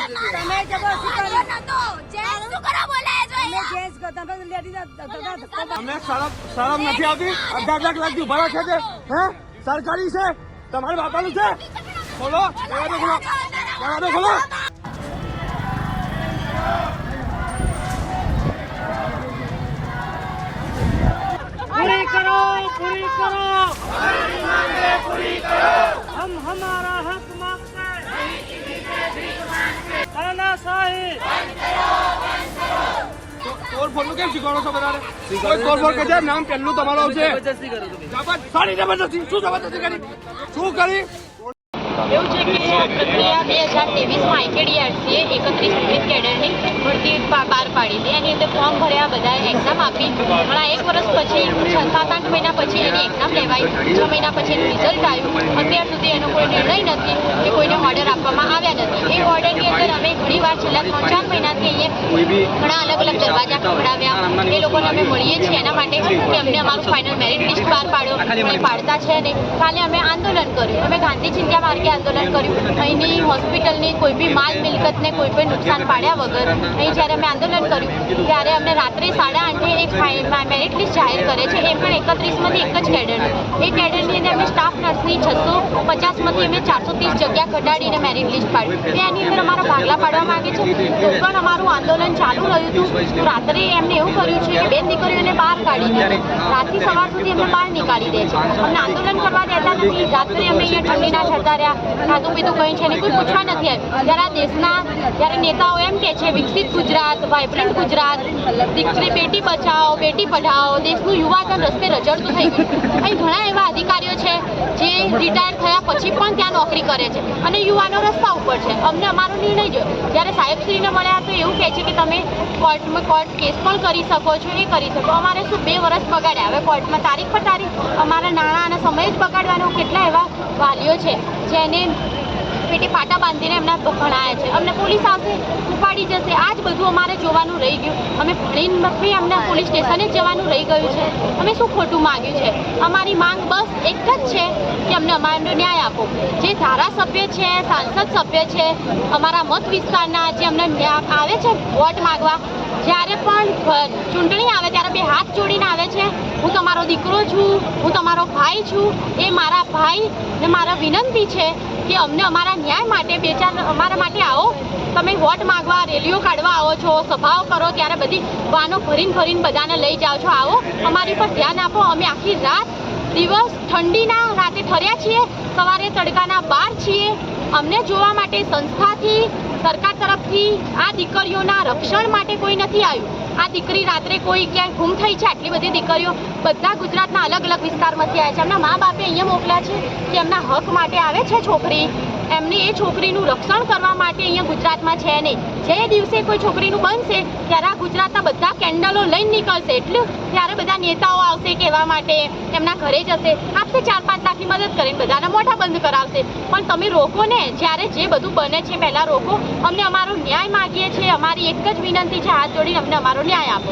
તમે જબો શું કરો? છે હે? સરકારી છે? તમારા બાપાનું છે? બોલો. દરવાજો પૂરી કરો પૂરી કરો. પૂરી કરો. તોડફોડનું કેમ શીખવાડો છો બધાને? કોઈ તોડફોડ કરશે નામ પહેલું તમારું આવશે સારી જબરદસ્તી શું જબરદસ્તી કરી? શું કરી? એવું છે કે આ પ્રક્રિયા બે હજાર ત્રેવીસમાં આઈકેડીઆરસીએ એકત્રીસ વિવિધ કેડરની ભરતી બહાર પાડી હતી એની અંદર ફોર્મ ભર્યા બધા એક્ઝામ આપી. હમણાં એક વર્ષ પછી છ સાત આઠ મહિના પછી એની એક્ઝામ લેવાઈ. છ મહિના પછી એનું રિઝલ્ટ આવ્યું. અત્યાર સુધી એનો કોઈ નિર્ણય નથી કે કોઈને ઓર્ડર આપવામાં આવ્યા નથી. એ ઓર્ડરની અંદર છેલ્લા ત્રણ ચાર મહિનાથી અહીંયા ઘણા અલગ અલગ દરવાજા ખવડાવ્યા એ લોકોને અમે મળીએ છીએ એના માટે. કે અમને અમારું ફાઇનલ મેરિટ લિસ્ટ બહાર પાડો. એ પાડતા છે નહીં કાલે અમે આંદોલન કર્યું. અમે ગાંધી ચિંતા માર્ગે આંદોલન કર્યું. અહીંની હોસ્પિટલની કોઈ બી માલ મિલકતને કોઈ પણ નુકસાન પાડ્યા વગર અહીં જ્યારે અમે આંદોલન કર્યું, ત્યારે અમને રાત્રે સાડા આઠે એક જાહેર કરે છે. એ પણ એકત્રીસમાંથી એક જ કેડરનું એ કેડરની અંદર અમે સ્ટાફ નર્સની છસો પચાસમાંથી અમે ચારસો ત્રીસ જગ્યા ઘટાડીને મેરિટ લિસ્ટ પાડ્યું એની અંદર અમારા ભાગલા પાડવા માગે છે. તો પણ અમારું આંદોલન ચાલુ રહ્યું હતું. રાત્રે એમને એવું કર્યું છે કે બેન દીકરીઓને બહાર કાઢી દે. રાતથી સવાર સુધી એમને બહાર નીકાળી દે છે. અમને આંદોલન કરવા દેતા નથી. રાત્રે અમે અહીંયા ઠંડીના ઠરતા રહ્યા. ખાધું પીધું કંઈ છે એને કોઈ પૂછવા નથી આવ્યું. જ્યારે આ દેશના જ્યારે નેતાઓ એમ કે છે, વિકસિત ગુજરાત વાઇબ્રન્ટ ગુજરાત દીકરી બેટી બચાવો, બેટી પઢાઓ દેશનું યુવાધન રસ્તે રજડતું થઈ ગયું. અહીં ઘણા એવા અધિકારીઓ છે જે રિટાયર થયા પછી પણ ત્યાં નોકરી કરે છે અને યુવાનો રસ્તા ઉપર છે. અમને અમારો નિર્ણય જોયો જ્યારે સાહેબશ્રીને મળ્યા તો એવું કહે છે કે તમે કોર્ટમાં કોર્ટ કેસ પણ કરી શકો છો, એ કરી શકો. અમારે શું બે વર્ષ બગાડ્યા. હવે કોર્ટમાં તારીખ પર તારીખ અમારા નાણાં અને સમય જ બગાડવાનો કેટલા એવા વાલીઓ છે જેને પેટી પાટા બાંધીને એમના ભણાયા છે. અમને પોલીસ આવશે, ઉપાડી જશે. આ જ બધું અમારે જોવાનું રહી ગયું. અમે ભણીને બી અમને પોલીસ સ્ટેશને જ જવાનું રહી ગયું છે. અમે શું ખોટું માંગ્યું છે? અમારી માંગ બસ એક જ છે કે અમને અમારો ન્યાય આપો. જે ધારાસભ્ય છે, સાંસદ સભ્ય છે, અમારા મત વિસ્તારના જે અમને ન્યાય આવે છે, વોટ માગવા, જ્યારે પણ ચૂંટણી આવે, ત્યારે બે હાથ જોડીને આવે છે. તમારો દીકરો છું, હું તમારો ભાઈ છું, એ મારા ભાઈ ને મારા વિનંતી છે કે અમને અમારા ન્યાય માટે બે ચાર અમારા માટે આવો. તમે વોટ માગવા, રેલીઓ કાઢવા આવો છો, સભાઓ કરો, ત્યારે બધી વાનો ભરીને ભરીને બધાને લઈ જાઓ છો. આવો, અમારી પર ધ્યાન આપો. અમે આખી રાત દિવસ ઠંડીના રાતે ઠર્યા છીએ, સવારે તડકાના બાર છીએ. અમને જોવા માટે સંસ્થાથી સરકાર તરફથી આ દીકરીઓના રક્ષણ માટે કોઈ નથી આવ્યું. આ દીકરી રાત્રે કોઈ ક્યાંય ગુમ થઈ છે, આટલી બધી દીકરીઓ બધા ગુજરાતના અલગ અલગ વિસ્તારમાંથી આવ્યા છે. એમના મા બાપે અહીંયા મોકલ્યા છે કે એમના હક માટે આવે છે છોકરી. એમને એ છોકરીનું રક્ષણ કરવા માટે અહીંયા ગુજરાતમાં છે નહીં. જે દિવસે કોઈ છોકરીનું બનશે, ત્યારે આ ગુજરાતના બધા કેન્ડલો લઈને નીકળશે. એટલું ત્યારે બધા નેતાઓ આવશે કહેવા માટે, એમના ઘરે જશે આપશે ચાર પાંચ લાખની મદદ કરીને બધાના મોઢા બંધ કરાવશે. પણ તમે રોકો ને, જ્યારે જે બધું બને છે પહેલાં રોકો. અમને અમારો ન્યાય માગીએ છીએ, અમારી એક જ વિનંતી છે, હાથ જોડીને અમને અમારો ન્યાય આપો.